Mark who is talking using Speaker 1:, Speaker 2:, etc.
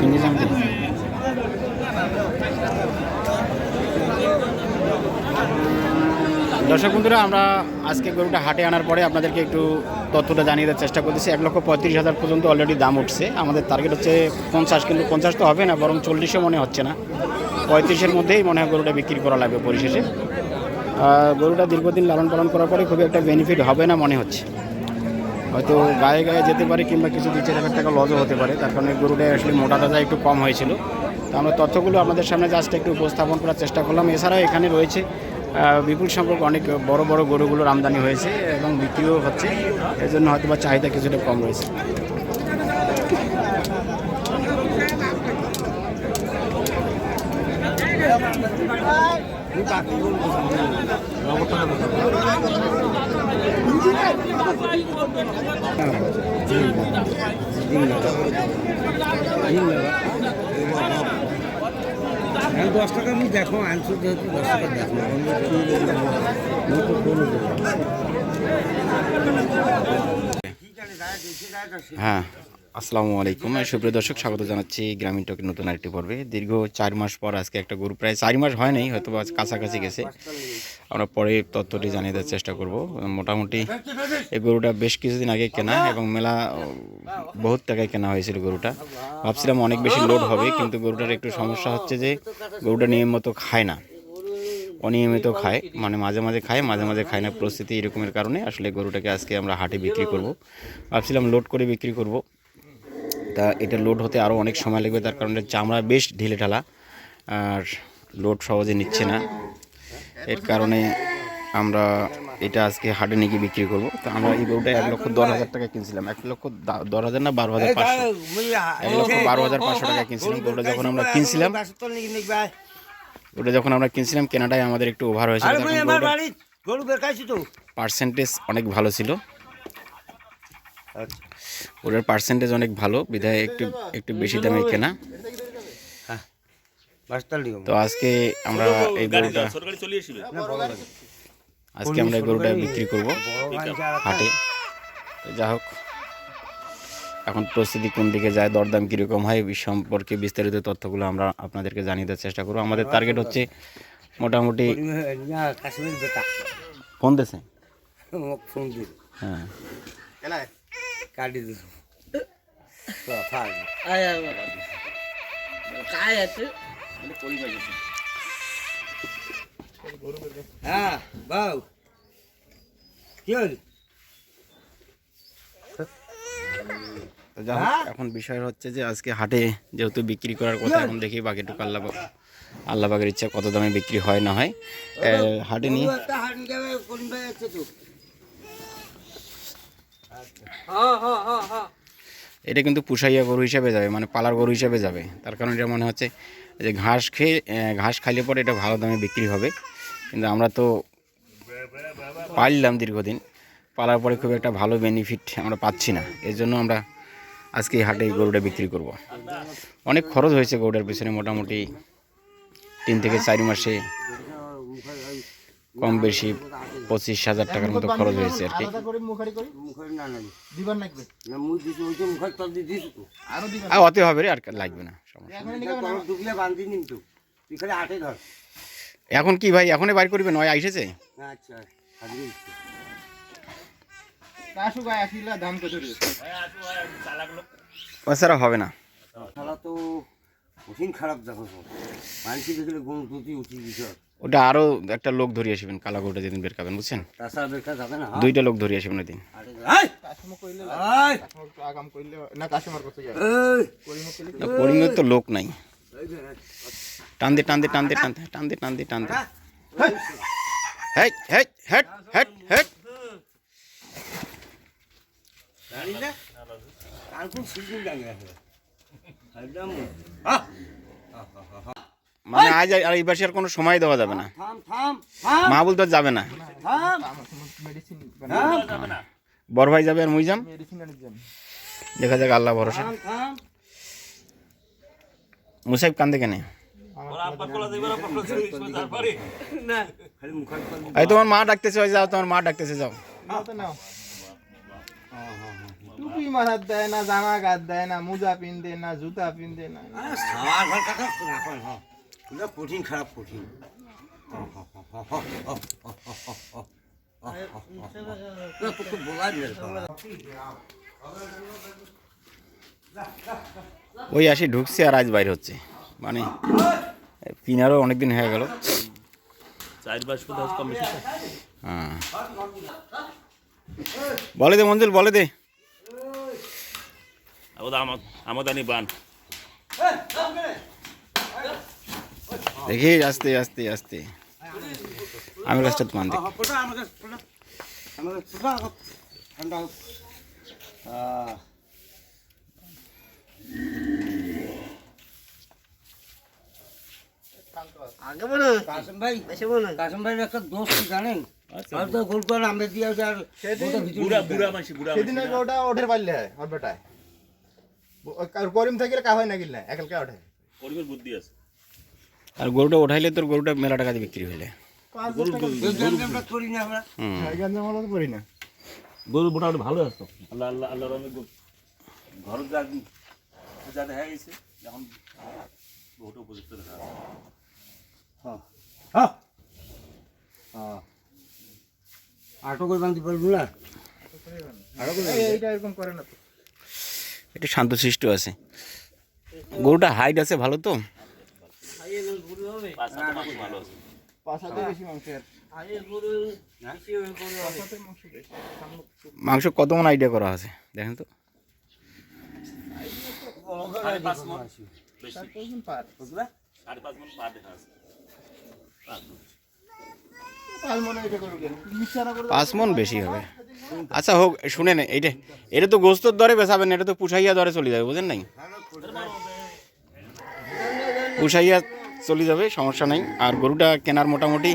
Speaker 1: সঙ্গে যাবে দর্শক বন্ধুরা, আমরা আজকে গরুটা হাটে আনার পরে আপনাদেরকে একটু তথ্যটা জানিয়ে দেওয়ার চেষ্টা করতেছি। এক লক্ষ পঁয়ত্রিশ হাজার পর্যন্ত অলরেডি দাম উঠছে। আমাদের টার্গেট হচ্ছে পঞ্চাশ, কিন্তু পঞ্চাশ তো হবে না, বরং চল্লিশও মনে হচ্ছে না। পঁয়ত্রিশের মধ্যেই মনে হয় গরুটা বিক্রি করা লাগবে পরিশেষে। গরুটা দীর্ঘদিন লালন পালন করার পরে খুবই একটা বেনিফিট হবে না মনে হচ্ছে। হয়তো গায়ে গায়ে যেতে পারে কিংবা কিছু দু চার হাজার টাকা লজও হতে পারে। তার কারণে গরুটা আসলে মোটা তাজা একটু কম হয়েছিল। তো আমরা তথ্যগুলো আপনাদের সামনে জাস্ট একটু উপস্থাপন করার চেষ্টা করলাম। এছাড়াও এখানে রয়েছে বিপুল সংখ্যক অনেক বড় বড় গরুগুলোর আমদানি হয়েছে এবং বিক্রিও হচ্ছে। এর জন্য হয়তো বা চাহিদা কিছুটা কম রয়েছে।
Speaker 2: দশ টাকা আমি দেখো আনছো যেহেতু দশ টাকা দেখো
Speaker 1: হ্যাঁ আসসালামু আলাইকুম। সুপ্রিয় দর্শক, স্বাগত জানাচ্ছি গ্রামীণ টকের নতুন আরেকটি পর্বে। দীর্ঘ চার মাস পর আজকে একটা গরু প্রায় চার মাস হয় নাই হয়তো কাছাকাছি গেছে। আমরা পরে তথ্যটি জানিয়ে দেওয়ার চেষ্টা করব। মোটামুটি এই গরুটা বেশ কিছুদিন আগে কেনা এবং মেলা বহুত টাকায় কেনা হয়েছিল গরুটা। ভাবছিলাম অনেক বেশি লোড হবে, কিন্তু গরুটার একটু সমস্যা হচ্ছে যে গরুটা নিয়মিত খায় না। অনিয়মিত খায় মানে মাঝে মাঝে খায়, মাঝে মাঝে খায় না। পরিস্থিতি এরকমের কারণে আসলে গরুটাকে আজকে আমরা হাটে বিক্রি করব। ভাবছিলাম লোড করে বিক্রি করব। তা এটা লোড হতে আরও অনেক সময় লাগবে, তার কারণে চামড়া বেশ ঢিলে ঢালা আর লোড সহজে নিচ্ছে না। এর কারণে আমরা এটা আজকে হাটে নিয়ে গিয়ে বিক্রি করব। তো আমরা এই গরুটা এক লক্ষ দশ হাজার টাকা কিনছিলাম। এক লক্ষ দশ হাজার না বারো হাজার পাঁচশো। এক লক্ষ বারো হাজার পাঁচশো টাকা কিনছিলাম। গরুটা যখন আমরা কিনছিলাম ওটা যখন আমরা কিনছিলাম কেনাটাই আমাদের একটু ওভার হয়েছিল। পার্সেন্টেজ অনেক ভালো ছিল। ওটার পার্সেন্টেজ অনেক ভালো। বিধায় একটু একটু বেশি দামে কেনা। তো আজকে আমরা এই গরুটা আজকে আমরা এই গরুটা বিক্রি করব হাটে। যা হোক এখন পরিস্থিতি কোন দিকে যায় দরদাম কীরকম হয় এই সম্পর্কে বিস্তারিত তথ্যগুলো আমরা আপনাদেরকে জানিয়ে দেওয়ার চেষ্টা করব। আমাদের টার্গেট হচ্ছে মোটামুটি ফোন
Speaker 2: দিয়েছে?
Speaker 1: হ্যাঁ।
Speaker 2: কাটি দিল হ্যাঁ বাউ। কি হল?
Speaker 1: হোক এখন বিষয় হচ্ছে যে আজকে হাটে যেহেতু বিক্রি করার কথা এখন দেখি বাকিটুকু আল্লাহ আল্লাহবাগের ইচ্ছা কত দামে বিক্রি হয় না হয়। হাটে নিয়ে
Speaker 2: যাবে কোন ভাই আছে তো।
Speaker 1: এটা কিন্তু পুষাইয়া গরু হিসাবে যাবে মানে পালার গরু হিসাবে যাবে। তার কারণ এটা মনে হচ্ছে যে ঘাস খেয়ে ঘাস খাইলে পরে এটা ভালো দামে বিক্রি হবে। কিন্তু আমরা তো পারলাম দীর্ঘদিন, পালার পরে খুব একটা ভালো বেনিফিট আমরা পাচ্ছি না। এর জন্য আমরা আজকে এই হাটে গরুটা বিক্রি করব। অনেক খরচ হয়েছে গরুটার পিছনে মোটামুটি তিন থেকে চারি মাসে কম বেশি। পঁচিশ হাজার টাকার মতো খরচ হয়েছে আর কি। অতে হবে রে আর লাগবে না সমস্যা এখন কি ভাই এখনই বাইর করবে? নয় আইসেছে
Speaker 2: আচ্ছা
Speaker 1: হবে না।
Speaker 2: শালা তো কঠিন খারাপ দেখো মানুষই দেখলে গুণ দুটি উঠি বিষয়
Speaker 1: ওটা আরও একটা লোক ধরিয়ে আসবেন কালা গরুটা যেদিন বের খাবেন বুঝছেন?
Speaker 2: না
Speaker 1: দুইটা লোক ধরিয়ে আসবেন ওই দিন করিমের তো লোক নাই।
Speaker 2: এই যে, এই।
Speaker 1: টান দে টান দে টান দে টান টান দে টান দে টান
Speaker 2: হ্যাঁ?
Speaker 1: হেট। হেট হেট হেট হেট
Speaker 2: আর কোন সিজন আহ!
Speaker 1: মানে আজ আর এই পাশে আর কোনো সময় দেওয়া যাবে না।
Speaker 2: থাম, থাম, থাম,
Speaker 1: মা বলতে আর যাবে না।
Speaker 2: থাম,
Speaker 1: বড় ভাই যাবে আর মুই যাম?
Speaker 3: মেডিসিন আনির জন্য
Speaker 1: দেখা যাক আল্লাহ ভরসা।
Speaker 2: থাম, থাম।
Speaker 1: মুসাইব কান্দে কেনে? এই তোমার মা ডাকতেছে যাও তোমার মা ডাকতেছে যাও।
Speaker 3: নাও। টুপি মাথার দেয় না জামা গাত দেয় না মোজা পিনদে না জুতা পিনদে না।
Speaker 2: পুরো কঠিন খারাপ কঠিন।
Speaker 1: ওই আসি ঢুকছে আর আজ বাইরে হচ্ছে। মানে পিনারও অনেকদিন হয়ে গেল। হ্যাঁ। বলে দে মঞ্জুল বলে দে।
Speaker 4: আমাদের আমদানি বান।
Speaker 1: দেখি আস্তে আস্তে আস্তে। আমি লাস্টে মান
Speaker 2: জানেন? ওটা
Speaker 3: ওঠের পারলে হয় বেটায়। করিম থাকিলে কা হয় না কিনলে একালকে ওঠে।
Speaker 4: পরিবেশ বুদ্ধি আছে।
Speaker 1: আর গরুটা উঠাইলে তোর গরুটা মেলা টাকা দিয়ে বিক্রি হইলে।
Speaker 2: করি না
Speaker 3: না।
Speaker 4: গরু মোটামুটি ভালো আছে আল্লাহ আল্লাহ আল্লাহ রহমে ঘর যা যা দেখা গেছে এখন বহুত উপযুক্ত দেখা
Speaker 2: হ্যাঁ। হ্যাঁ। হ্যাঁ। আটো করে বাঁধতে পারব না?
Speaker 3: এই- এইটা এরকম করে না তো।
Speaker 1: একটু শান্তশিষ্ট আছে। গরুটা হাইট আছে ভালো তো?
Speaker 4: মাস ভালো আছে।
Speaker 3: পাশাতে বেশি মাংস
Speaker 1: কত মন আইডিয়া করা আছে? দেখেন তো।
Speaker 4: পাঁচ মন বেশি।
Speaker 3: এটা
Speaker 1: হবে। আচ্ছা হোক শুনেন এইটা এটা তো গোস্তর দরে বেসাবেন না, এটা তো পুষাইয়া দরে চলে যাবে বুঝেন নাই? পুষাইয়া চলে যাবে সমস্যা নেই। আর গরুটা কেনার মোটামুটি